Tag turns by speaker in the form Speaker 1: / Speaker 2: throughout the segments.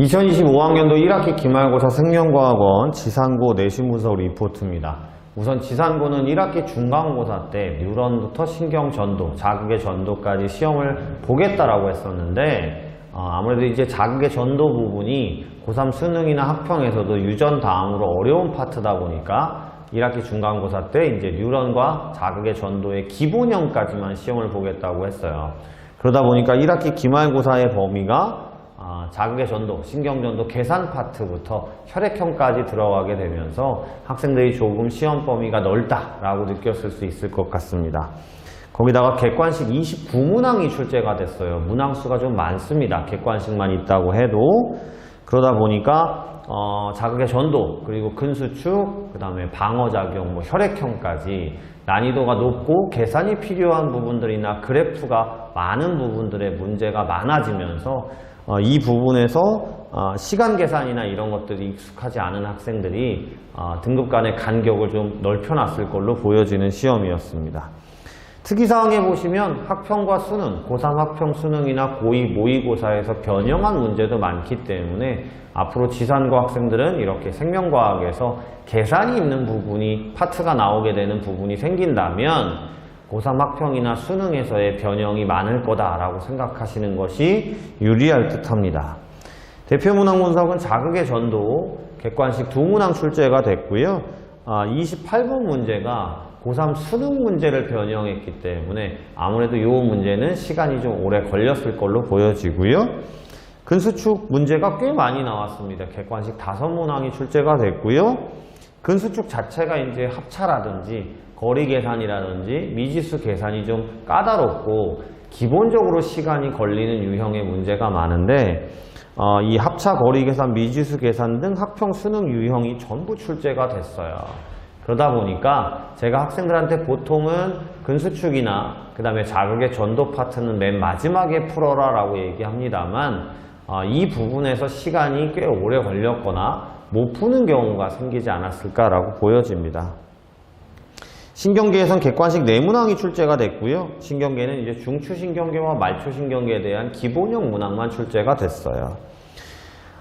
Speaker 1: 2025학년도 1학기 기말고사 생명과학원 지산고 내신분석 리포트입니다. 우선 지산고는 1학기 중간고사 때 뉴런부터 신경전도, 자극의 전도까지 시험을 보겠다라고 했었는데 어, 아무래도 이제 자극의 전도 부분이 고3 수능이나 학평에서도 유전 다음으로 어려운 파트다 보니까 1학기 중간고사 때 이제 뉴런과 자극의 전도의 기본형까지만 시험을 보겠다고 했어요. 그러다 보니까 1학기 기말고사의 범위가 아, 자극의 전도, 신경전도 계산 파트부터 혈액형까지 들어가게 되면서 학생들이 조금 시험 범위가 넓다라고 느꼈을 수 있을 것 같습니다. 거기다가 객관식 29문항이 출제가 됐어요. 문항수가 좀 많습니다. 객관식만 있다고 해도. 그러다 보니까 어, 자극의 전도, 그리고 근수축, 그 다음에 방어작용, 뭐 혈액형까지 난이도가 높고 계산이 필요한 부분들이나 그래프가 많은 부분들의 문제가 많아지면서 어, 이 부분에서 어, 시간 계산이나 이런 것들이 익숙하지 않은 학생들이 어, 등급 간의 간격을 좀 넓혀놨을 걸로 보여지는 시험이었습니다. 특이사항에 보시면 학평과 수능, 고3 학평 수능이나 고2 모의고사에서 변형한 문제도 많기 때문에 앞으로 지산고 학생들은 이렇게 생명과학에서 계산이 있는 부분이 파트가 나오게 되는 부분이 생긴다면 고3 학평이나 수능에서의 변형이 많을 거다라고 생각하시는 것이 유리할 듯합니다. 대표 문항 분석은 자극의 전도, 객관식 두 문항 출제가 됐고요. 아, 28번 문제가 고3 수능 문제를 변형했기 때문에 아무래도 이 문제는 시간이 좀 오래 걸렸을 걸로 보여지고요. 근수축 문제가 꽤 많이 나왔습니다. 객관식 다섯 문항이 출제가 됐고요. 근수축 자체가 이제 합차라든지 거리 계산이라든지 미지수 계산이 좀 까다롭고 기본적으로 시간이 걸리는 유형의 문제가 많은데 어, 이 합차 거리 계산, 미지수 계산 등 학평 수능 유형이 전부 출제가 됐어요. 그러다 보니까 제가 학생들한테 보통은 근수축이나 그 다음에 자극의 전도 파트는 맨 마지막에 풀어라 라고 얘기합니다만 어, 이 부분에서 시간이 꽤 오래 걸렸거나 못 푸는 경우가 생기지 않았을까라고 보여집니다. 신경계에선 객관식 네문항이 출제가 됐고요. 신경계는 이제 중추신경계와 말초신경계에 대한 기본형 문항만 출제가 됐어요.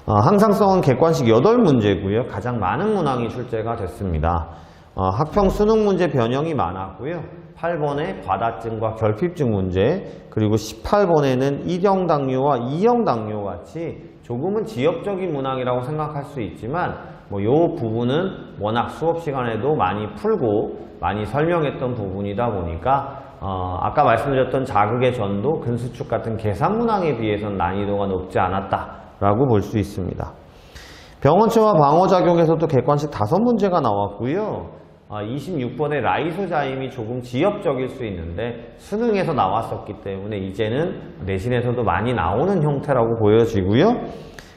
Speaker 1: 어, 항상성은 객관식 8문제고요. 가장 많은 문항이 출제가 됐습니다. 어, 학평 수능 문제 변형이 많았고요. 8번에 과다증과 결핍증 문제, 그리고 18번에는 1형 당뇨와 2형 당뇨 같이 조금은 지역적인 문항이라고 생각할 수 있지만 뭐 요 부분은 워낙 수업 시간에도 많이 풀고 많이 설명했던 부분이다 보니까 어, 아까 말씀드렸던 자극의 전도, 근수축 같은 계산 문항에 비해서는 난이도가 높지 않았다라고 볼 수 있습니다. 병원체와 방어작용에서도 객관식 다섯 문제가 나왔고요. 26번의 라이소자임이 조금 지엽적일 수 있는데 수능에서 나왔었기 때문에 이제는 내신에서도 많이 나오는 형태라고 보여지고요.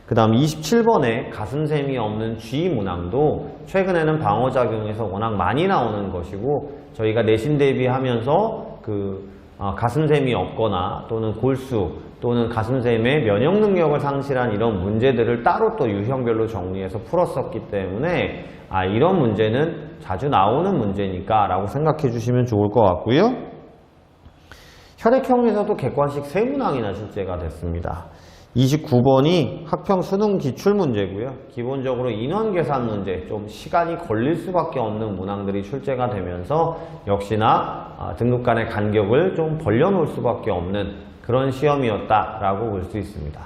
Speaker 1: 그 다음 27번에 가슴샘이 없는 G 문항도 최근에는 방어작용에서 워낙 많이 나오는 것이고 저희가 내신 대비하면서 그 어, 가슴샘이 없거나 또는 골수 또는 가슴샘의 면역 능력을 상실한 이런 문제들을 따로 또 유형별로 정리해서 풀었었기 때문에 아 이런 문제는 자주 나오는 문제니까 라고 생각해 주시면 좋을 것 같고요. 혈액형에서도 객관식 세 문항이나 출제가 됐습니다. 29번이 학평 수능 기출 문제고요. 기본적으로 인원 계산 문제, 좀 시간이 걸릴 수밖에 없는 문항들이 출제가 되면서 역시나 아, 등급 간의 간격을 좀 벌려놓을 수밖에 없는 그런 시험이었다라고 볼 수 있습니다.